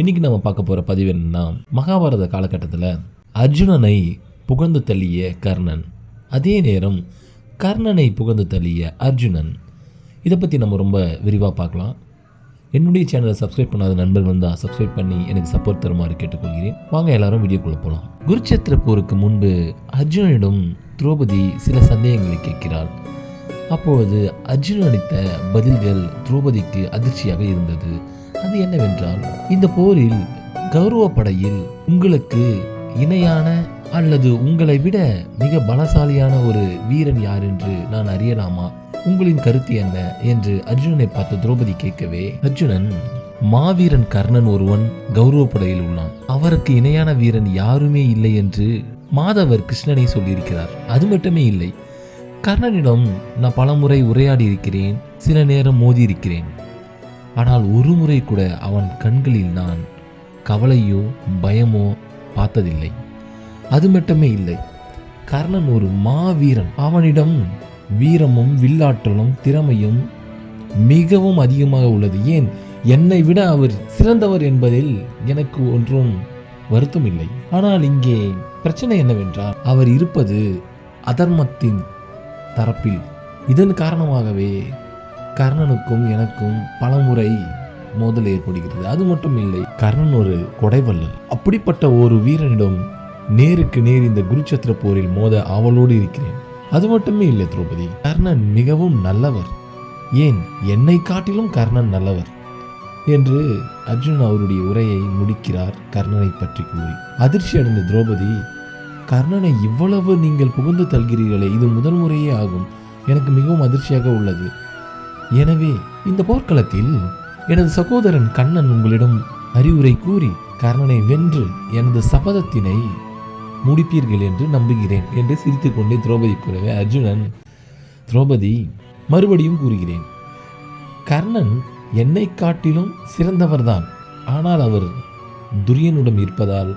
இன்னைக்கு நம்ம பார்க்க போகிற பதிவு என்னன்னா மகாபாரத காலகட்டத்தில் அர்ஜுனனை புகழ்ந்து தள்ளிய கர்ணன். அதே நேரம் கர்ணனை புகழ்ந்து தள்ளிய அர்ஜுனன். இதை பற்றி நம்ம ரொம்ப விரிவாக பார்க்கலாம். என்னுடைய சேனலை சப்ஸ்கிரைப் பண்ணாத நண்பர்கள் இருந்தால் சப்ஸ்கிரைப் பண்ணி எனக்கு சப்போர்ட் தருமாறு கேட்டுக்கொள்கிறேன். வாங்க எல்லாரும் வீடியோக்குள்ளே போகலாம் குருச்சேத்திர போருக்கு முன்பு அர்ஜுனனிடம் திரௌபதி சில சந்தேகங்களை கேட்கிறாள். அப்பொழுது அர்ஜுன் அளித்த பதில்கள் திரௌபதிக்கு அதிர்ச்சியாக இருந்தது. அது என்னவென்றால் இந்த போரில் கௌரவ படையில் உங்களுக்கு இணையான அல்லது உங்களை விட மிக பலசாலியான ஒரு வீரன் யார் என்று நான் அறியலாமா? உங்களின் கருத்து என்ன? என்று அர்ஜுனனை பார்த்து திரௌபதி கேட்கவே அர்ஜுனன் மாவீரன் கர்ணன் ஒருவன் கௌரவ படையில் உள்ளான். அவருக்கு இணையான வீரன் யாருமே இல்லை என்று மாதவர் கிருஷ்ணனை சொல்லியிருக்கிறார். அது மட்டுமே இல்லை கர்ணனிடம் நான் பலமுறை உரையாடி இருக்கிறேன் சில நேரம் மோதி இருக்கிறேன் ஆனால் ஒரு முறை கூட அவன் கண்களில் நான் கவலையோ பயமோ பார்த்ததில்லை. அது மட்டுமே இல்லை கர்ணன் ஒரு மாவீரன். அவனிடம் வீரமும் வில்லாற்றலும் திறமையும் மிகவும் அதிகமாக உள்ளது. ஏன்? என்னை விட அவர் சிறந்தவர் என்பதில் எனக்கு ஒன்றும் வருத்தம் இல்லை ஆனால் இங்கே பிரச்சனை என்னவென்றால் அவர் இருப்பது அதர்மத்தின் தரப்பில். இதன் காரணமாகவே கர்ணனுக்கும் எனக்கும் பலமுறை மோதல் ஏற்படுகிறது. அது மட்டும் இல்லை கர்ணன் ஒரு கொடைவல்லல் அப்படிப்பட்ட ஒரு வீரனிடம் நேருக்கு நேர் இந்த குருச்சத்திர போரில் மோத ஆவலோடு இருக்கிறேன். அது மட்டுமே இல்லை திரௌபதி. கர்ணன் மிகவும் நல்லவர். ஏன் என்னை காட்டிலும் கர்ணன் நல்லவர் என்று அர்ஜுன் அவருடைய உரையை முடிக்கிறார் கர்ணனை பற்றி கூறி. அதிர்ச்சி அடைந்த திரௌபதி கர்ணனை இவ்வளவு நீங்கள் புகுந்து தல்கிறீர்களே இது முதல் முறையே ஆகும். எனக்கு மிகவும் அதிர்ச்சியாக உள்ளது. எனவே இந்த போர்க்களத்தில் எனது சகோதரன் கண்ணன் உங்களிடம் அறிவுரை கூறி கர்ணனை வென்று எனது சபதத்தினை முடிப்பீர்கள் என்று நம்புகிறேன் என்று சிரித்துக்கொண்டே திரௌபதி கூறவே அர்ஜுனன் திரௌபதி மறுபடியும் கூறுகிறேன். கர்ணன் என்னை காட்டிலும் சிறந்தவர்தான். ஆனால் அவர் துரியனுடன் இருப்பதால்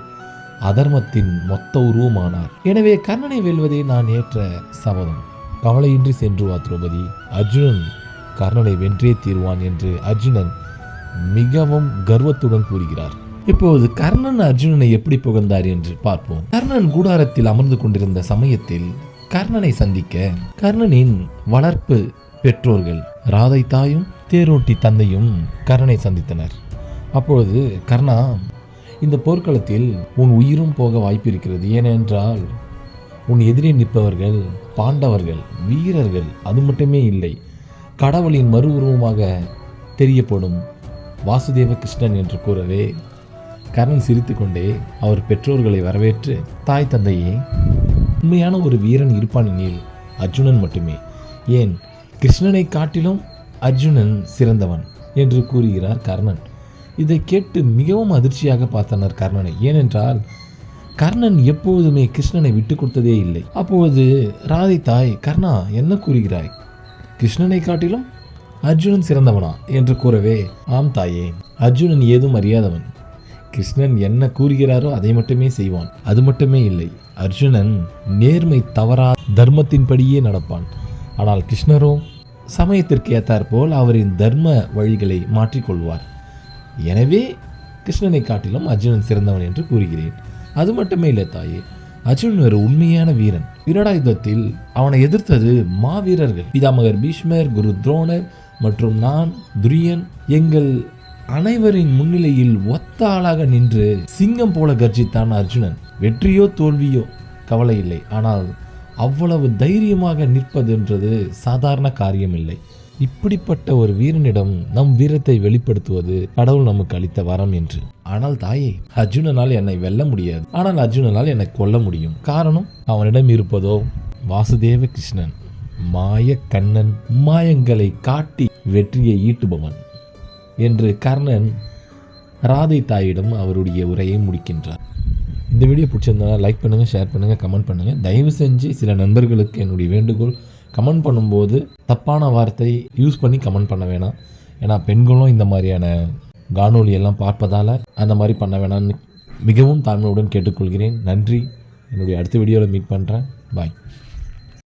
அதர்மத்தின் மொத்த உருவமானார். எனவே கர்ணனை வெல்வதே நான் ஏற்ற சபதம். கவலையின்றி சென்று வா திரௌபதி. அர்ஜுனன் கர்ணனை வென்றே தீர்வான் என்று அர்ஜுனன் மிகவும் கர்வத்துடன் கூறுகிறார். இப்போது கர்ணன் அர்ஜுனனை எப்படி புகழ்ந்தார் என்று பார்ப்போம். கர்ணன் கூடாரத்தில் அமர்ந்து கொண்டிருந்த சமயத்தில் கர்ணனை சந்திக்க கர்ணனின் வளர்ப்பு பெற்றோர்கள் ராதை தாயும் தேரோட்டி தந்தையும் கர்ணனை சந்தித்தனர். அப்பொழுது கர்ணா இந்த போர்க்களத்தில் உன் உயிரும் போக வாய்ப்பு இருக்கிறது ஏனென்றால் உன் எதிரே நிற்பவர்கள் பாண்டவர்கள் வீரர்கள் அது மட்டுமே இல்லை. கடவுளின் மறு உருவமாக தெரியப்படும் வாசுதேவ கிருஷ்ணன் என்று கூறவே கர்ணன் சிரித்துக்கொண்டே அவர் பெற்றோர்களை வரவேற்று தாய் தந்தையே உண்மையான ஒரு வீரன் இருப்பான் எனில் அர்ஜுனன் மட்டுமே. ஏன் கிருஷ்ணனை காட்டிலும் அர்ஜுனன் சிறந்தவன் என்று கூறுகிறார் கர்ணன். இதை கேட்டு மிகவும் அதிர்ச்சியாக பார்த்தனர் கர்ணனை. ஏனென்றால் கர்ணன் எப்போதுமே கிருஷ்ணனை விட்டு கொடுத்ததே இல்லை. அப்போது ராதை தாய் கர்ணா என்ன கூறுகிறாய்? கிருஷ்ணனை காட்டிலும் அர்ஜுனன் சிறந்தவனா? என்று கூறவே ஆம் தாயே அர்ஜுனன் ஏதும் அறியாதவன். கிருஷ்ணன் என்ன கூறுகிறாரோ அதை மட்டுமே செய்வான். அது மட்டுமே இல்லை அர்ஜுனன் நேர்மை தவறா தர்மத்தின்படியே நடப்பான். ஆனால் கிருஷ்ணரோ சமயத்திற்கு ஏற்றாற்போல் அவரின் தர்ம வழிகளை மாற்றிக்கொள்வார் எனவே கிருஷ்ணனை காட்டிலும் அர்ஜுனன் சிறந்தவன் என்று கூறுகிறேன். அது மட்டுமே இல்லை தாயே அர்ஜுனன் ஒரு உண்மையான வீரன். விரடாயுதத்தில் அவனை எதிர்த்தது மாவீரர்கள். பிதாமகர் பீஷ்மர் குரு துரோணர் மற்றும் நான் துரியன். எங்கள் அனைவரின் முன்னிலையில் ஒத்த ஆளாக நின்று சிங்கம் போல கர்ஜித்தான் அர்ஜுனன். வெற்றியோ தோல்வியோ? கவலை இல்லை. ஆனால் அவ்வளவு தைரியமாக நிற்பதென்றது சாதாரண காரியமில்லை. இப்படிப்பட்ட ஒரு வீரனிடம் நம் வீரத்தை வெளிப்படுத்துவது கடவுள் நமக்கு அளித்த வரம் என்று. ஆனால் தாயே அர்ஜுனனால் என்னை வெல்ல முடியாது. ஆனால் அர்ஜுனனால் என்னை கொல்ல முடியும். காரணம் அவனிடம் இருப்பதோ வாசுதேவ கிருஷ்ணன் மாய கண்ணன் மாயங்களை காட்டி வெற்றியை ஈட்டுபவன் என்று கர்ணன் ராதை தாயிடம் அவருடைய உரையை முடிக்கின்றார். இந்த வீடியோ பிடிச்சிருந்தா லைக் பண்ணுங்கள் ஷேர் பண்ணுங்கள் கமெண்ட் பண்ணுங்கள் தயவு செஞ்சு சில நண்பர்களுக்கு என்னுடைய வேண்டுகோள் கமெண்ட் பண்ணும்போது தப்பான வார்த்தை யூஸ் பண்ணி கமெண்ட் பண்ண வேணாம். ஏன்னா பெண்களும் இந்த மாதிரியான காணொலியெல்லாம் எல்லாம் பார்ப்பதால் அந்த மாதிரி பண்ண வேணாம்னு மிகவும் தாழ்மையுடன் கேட்டுக்கொள்கிறேன். நன்றி. என்னுடைய அடுத்த வீடியோவில் மீட் பண்ணுறேன் பாய்